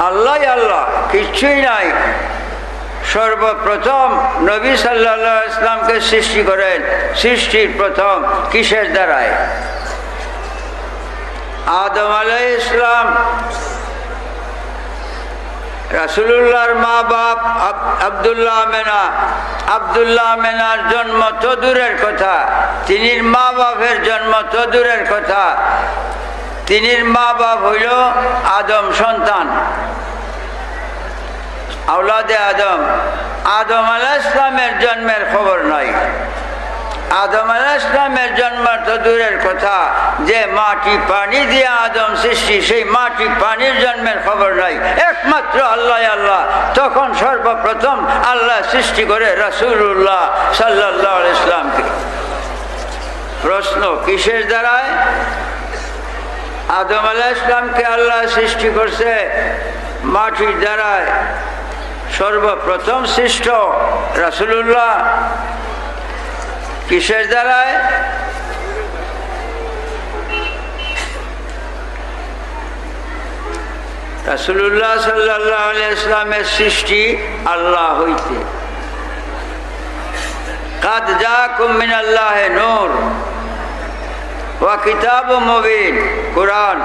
আল্লাহ আল্লাহ, কিচ্ছুই নাই। সর্বপ্রথম নবী সাল্লাহ ইসলামকে সৃষ্টি করেন। সৃষ্টির প্রথম কিসের দ্বারায়? আদম আলাই ইসলাম রাসুলুল্লাহর মা বাপ আব- আবদুল্লাহ মেনা, আবদুল্লাহ মেনার জন্ম তো কথা তিনি মা বাপের জন্ম তো দূরের কথা। তিনির মা বাপ হইল আদম সন্তান। আউলাদে আদম। আদম আলাহ ইসলামের জন্মের খবর নাই। আদম আলাহ ইসলামের জন্ম তো দূরের কথা। যে মাটি পানি দিয়ে আদম সৃষ্টি, সেই মাটি পানির জন্মের খবর নাই। একমাত্র আল্লাহ আল্লাহ। তখন সর্বপ্রথম আল্লাহ সৃষ্টি করে রসুল্লাহ সাল্লাহ ইসলামকে প্রশ্ন কিসের দ্বারায়? আদম আলাহ ইসলামকে আল্লাহ সৃষ্টি করছে মাটির দ্বারায়। সর্বপ্রথম সৃষ্ট রাসুলুল্লাহ। কিসের দ্বারায়? রাসুলুল্লাহ সাল্লাহ ইসলামের সৃষ্টি আল্লাহ হইতে। কাদ যা কুমিন আল্লাহ নূর। ওয়া কিতাব মুবিন কোরআন।